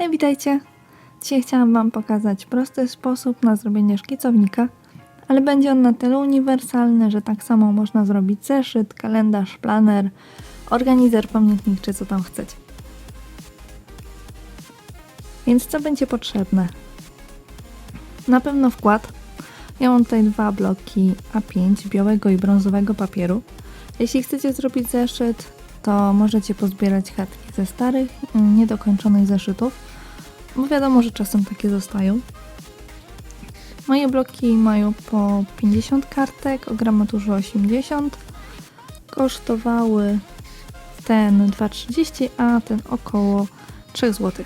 Hej, witajcie! Dzisiaj chciałam Wam pokazać prosty sposób na zrobienie szkicownika, ale będzie on na tyle uniwersalny, że tak samo można zrobić zeszyt, kalendarz, planer, organizer, pamiętnik czy co tam chcecie. Więc co będzie potrzebne? Na pewno wkład. Ja mam tutaj dwa bloki A5 białego i brązowego papieru. Jeśli chcecie zrobić zeszyt, to możecie pozbierać kartki ze starych, niedokończonych zeszytów, bo wiadomo, że czasem takie zostają. Moje bloki mają po 50 kartek o gramaturze 80. Kosztowały ten 2,30, a ten około 3 zł.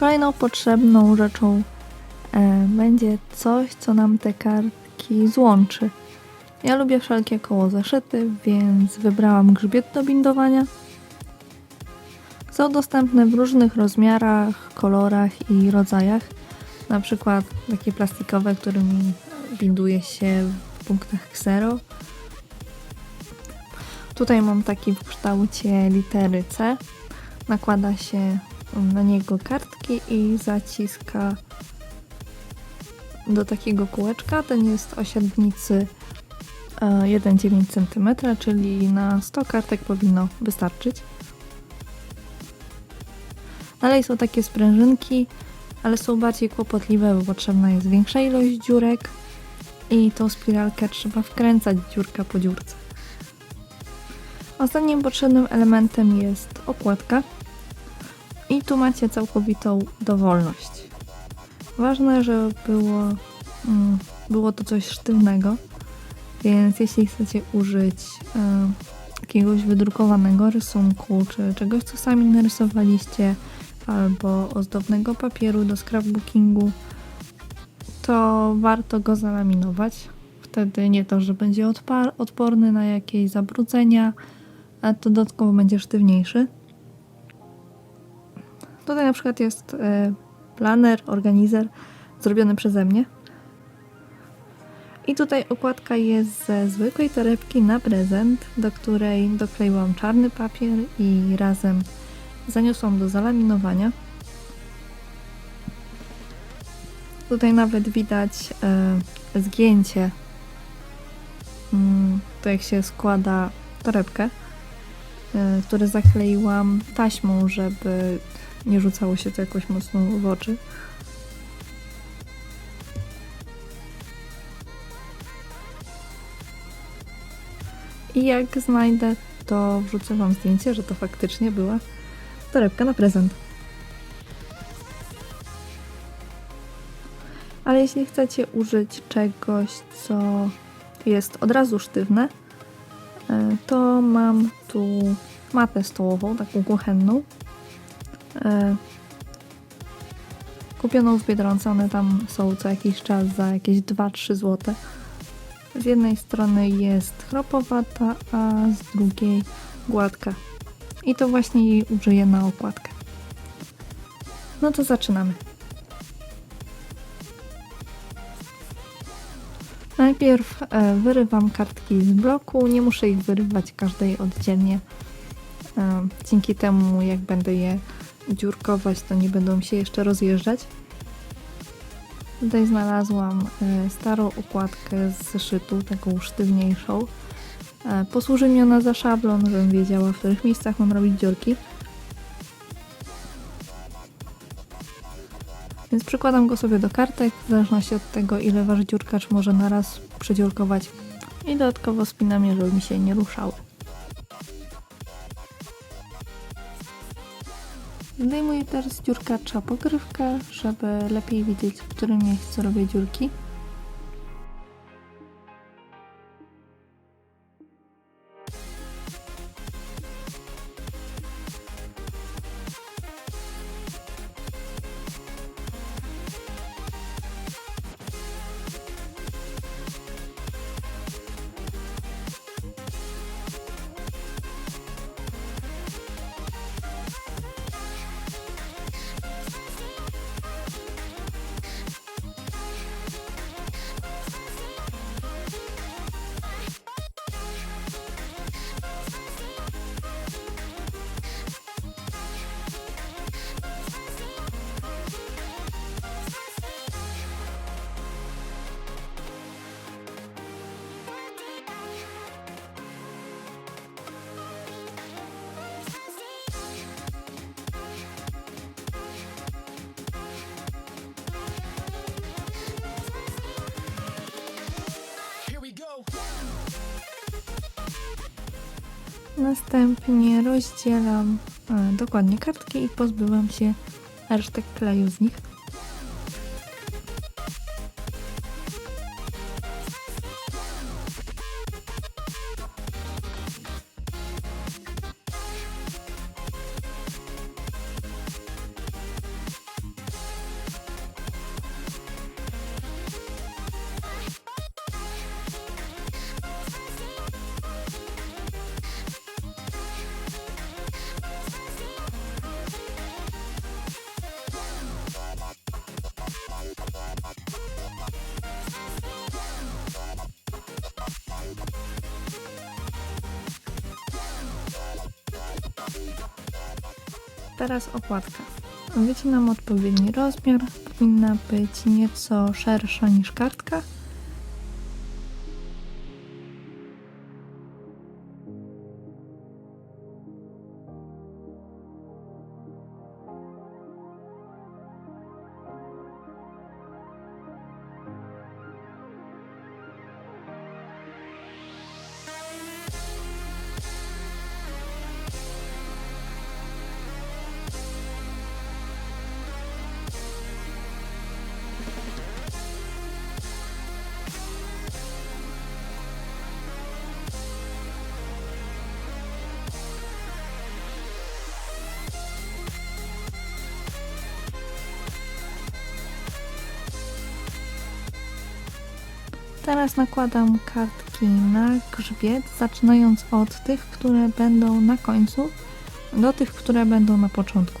Kolejną potrzebną rzeczą e, będzie coś, co nam te kartki złączy. Ja lubię wszelkie koło zeszyty, więc wybrałam grzbiet do bindowania. Są dostępne w różnych rozmiarach, kolorach i rodzajach. Na przykład takie plastikowe, którymi binduje się w punktach ksero. Tutaj mam taki w kształcie litery C. Nakłada się na niego kartki i zaciska do takiego kółeczka. Ten jest o średnicy e, 1,9 cm, czyli na 100 kartek powinno wystarczyć. Dalej są takie sprężynki, ale są bardziej kłopotliwe, bo potrzebna jest większa ilość dziurek i tą spiralkę trzeba wkręcać dziurka po dziurce. Ostatnim potrzebnym elementem jest okładka i tu macie całkowitą dowolność. Ważne, żeby było, mm, było to coś sztywnego, więc jeśli chcecie użyć e, jakiegoś wydrukowanego rysunku, czy czegoś, co sami narysowaliście, albo ozdobnego papieru do scrapbookingu, to warto go zalaminować. Wtedy nie to, że będzie odporny na jakieś zabrudzenia, a to dodatkowo będzie sztywniejszy. Tutaj na przykład jest e, planer, organizer zrobiony przeze mnie. I tutaj okładka jest ze zwykłej torebki na prezent, do której dokleiłam czarny papier i razem zaniosłam do zalaminowania. Tutaj nawet widać e, zgięcie, mm, to jak się składa torebkę, e, które zakleiłam taśmą, żeby nie rzucało się to jakoś mocno w oczy. I jak znajdę, to wrzucę Wam zdjęcie, że to faktycznie była torebka na prezent. Ale jeśli chcecie użyć czegoś, co jest od razu sztywne, e, to mam tu matę stołową, taką kuchenną. E, Kupioną w Biedronce, one tam są co jakiś czas za jakieś 2-3 zł. Z jednej strony jest chropowata, a z drugiej gładka. I to właśnie jej użyję na okładkę. No to zaczynamy. Najpierw e, wyrywam kartki z bloku. Nie muszę ich wyrywać każdej oddzielnie. E, dzięki temu, jak będę je dziurkować, to nie będą się jeszcze rozjeżdżać. Tutaj znalazłam e, starą układkę z zeszytu, taką sztywniejszą. E, Posłuży mi ona za szablon, żebym wiedziała, w których miejscach mam robić dziurki. Więc przykładam go sobie do kartek, w zależności od tego, ile waży dziurkacz może naraz przedziurkować. I dodatkowo spinam je, żeby mi się nie ruszały. Zdejmuję teraz z dziurkacza pokrywkę, żeby lepiej widzieć, w którym miejscu robię dziurki. Następnie rozdzielam e, dokładnie kartki i pozbyłam się resztek kleju z nich. Teraz okładka. Wycinam odpowiedni rozmiar. Powinna być nieco szersza niż kartka. Teraz nakładam kartki na grzbiet, zaczynając od tych, które będą na końcu, do tych, które będą na początku.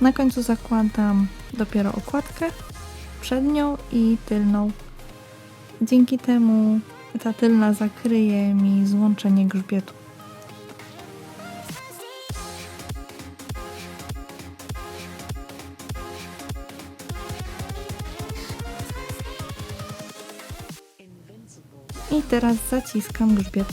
Na końcu zakładam dopiero okładkę, przednią i tylną. Dzięki temu ta tylna zakryje mi złączenie grzbietu. I teraz zaciskam grzbiet.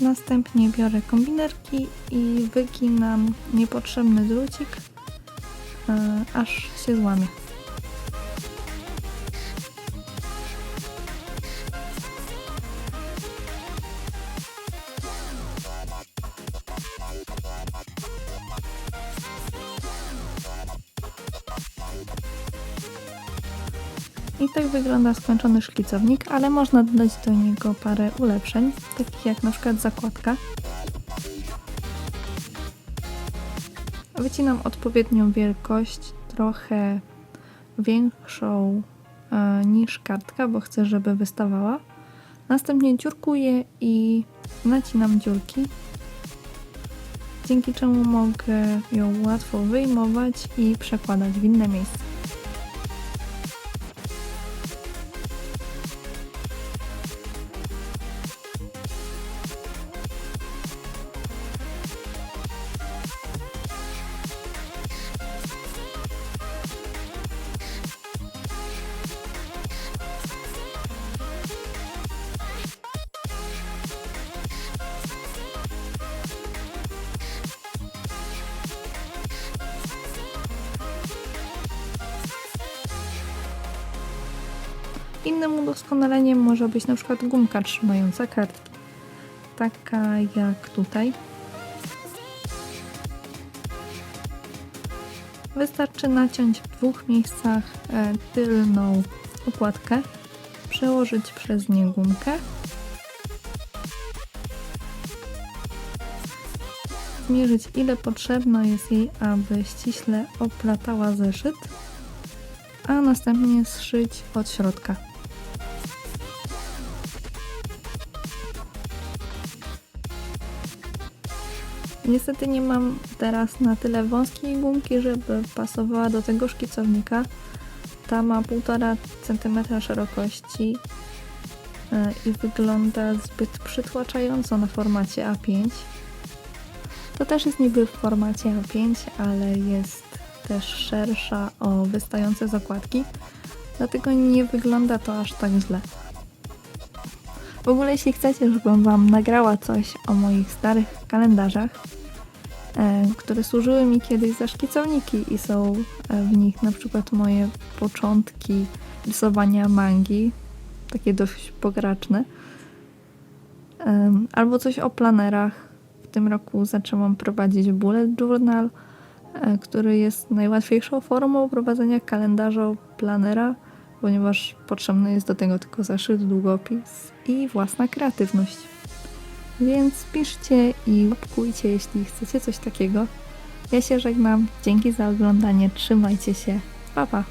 Następnie biorę kombinerki i wyginam niepotrzebny drucik aż się złamie. I tak wygląda skończony szkicownik, ale można dodać do niego parę ulepszeń, takich jak na przykład zakładka. Wycinam odpowiednią wielkość, trochę większą e, niż kartka, bo chcę, żeby wystawała. Następnie dziurkuję i nacinam dziurki, dzięki czemu mogę ją łatwo wyjmować i przekładać w inne miejsce. Innym udoskonaleniem może być na przykład gumka trzymająca kartki. Taka jak tutaj. Wystarczy naciąć w dwóch miejscach e, tylną okładkę, przełożyć przez nie gumkę, zmierzyć ile potrzebno jest jej, aby ściśle oplatała zeszyt, a następnie zszyć od środka. Niestety nie mam teraz na tyle wąskiej gumki, żeby pasowała do tego szkicownika. Ta ma 1,5 cm szerokości e, i wygląda zbyt przytłaczająco na formacie A5. To też jest niby w formacie A5, ale jest też szersza o wystające zakładki. Dlatego nie wygląda to aż tak źle. W ogóle jeśli chcecie, żebym wam nagrała coś o moich starych kalendarzach, które służyły mi kiedyś za szkicowniki i są e, w nich na przykład moje początki rysowania mangi, takie dość pokraczne, Em, albo coś o planerach. W tym roku zaczęłam prowadzić bullet journal, e, który jest najłatwiejszą formą prowadzenia kalendarza planera, ponieważ potrzebny jest do tego tylko zaszyt, długopis i własna kreatywność. Więc piszcie i łapkujcie, jeśli chcecie coś takiego. Ja się żegnam. Dzięki za oglądanie. Trzymajcie się. Pa pa.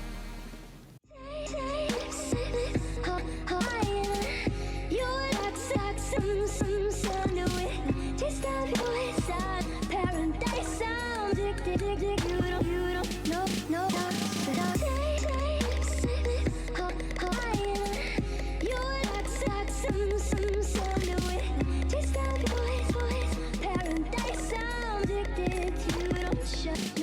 Dick, dick, you don't, you shut